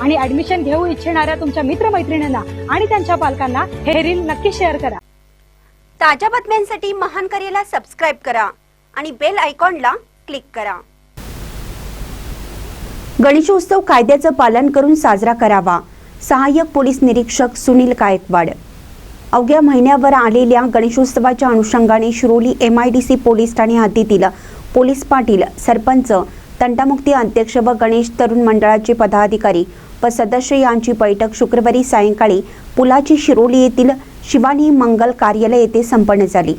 आणि ऍडमिशन घेऊ इच्छिणाऱ्या तुमच्या मित्रमैत्रिणींना आणि त्यांच्या पालकांना हे रील नक्की शेअर करा. ताज्या बातम्यांसाठी महान करेला सबस्क्राईब करा आणि बेल आयकॉनला क्लिक करा. गणेशोत्सव कायद्याचं पालन करून साजरा करावा. सहाय्यक पोलीस निरीक्षक सुनील गायकवाड. अवघ्या महिन्यावर आलेल्या गणेशोत्सवाच्या अनुषंगाने शिरोली एमआयडीसी पोलीस ठाणे हद्दीतील पोलीस पाटील सरपंच तंटामुक्ती अध्यक्ष व गणेश तरुण मंडळाचे पदाधिकारी व सदस्य यांची बैठक शुक्रवारी सायंकाळी पुलाची शिरोली येथील शिवानी मंगल कार्यालय येथे संपन्न झाली.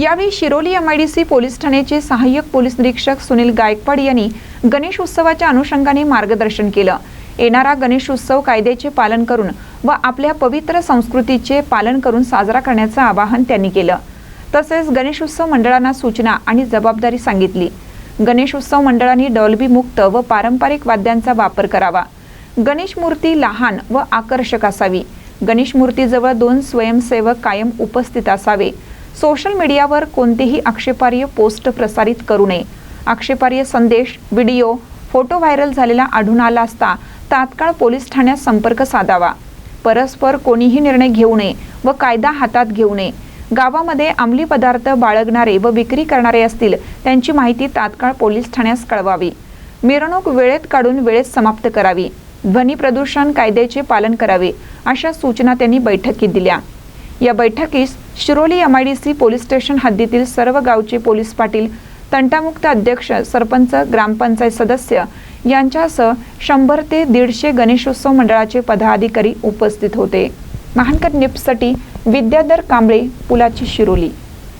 यावेळी शिरोली एमआयडीसी पोलीस ठाण्याचे सहाय्यक पोलीस निरीक्षक सुनील गायकवाड यांनी गणेश उत्सवाच्या अनुषंगाने मार्गदर्शन केलं. येणारा गणेश उत्सव कायद्याचे पालन करून व आपल्या पवित्र संस्कृतीचे पालन करून साजरा करण्याचं आवाहन त्यांनी केलं. तसेच गणेश उत्सव मंडळांना सूचना आणि जबाबदारी सांगितली. गणेश उत्सव मंडळांनी डॉल्बी मुक्त व पारंपरिक वाद्यांचा वापर करावा. गणेश मूर्ती लहान व आकर्षक असावी. गणेश मूर्तीजवळ दोन स्वयंसेवक कायम उपस्थित असावे. सोशल मीडियावर कोणतेही आक्षेपार्ह पोस्ट प्रसारित करू नये. आक्षेपार्ह संदेश व्हिडिओ फोटो व्हायरल झालेला आढळून आला असता तात्काळ पोलीस ठाण्यात संपर्क साधावा. परस्पर कोणीही निर्णय घेऊ नये व कायदा हातात घेऊ नये. गावामध्ये अंमली पदार्थ बाळगणारे व विक्री करणारे असतील त्यांची माहिती तात्काळ पोलीस ठाण्यास कळवावी. मिरवणूक वेळेत काढून वेळेत समाप्त करावी. ध्वनी प्रदूषण कायद्याचे पालन करावे अशा सूचना त्यांनी बैठकीत दिल्या. या बैठकीस Shiroli M I D C police station हद्दीतील सर्व गावचे पोलीस पाटील तंटामुक्त अध्यक्ष सरपंच ग्रामपंचायत सदस्य यांच्यासह शंभर ते दीडशे गणेशोत्सव मंडळाचे पदाधिकारी उपस्थित होते. महानकर निप्ससाठी विद्याधर कांबळे पुलाची शिरोली.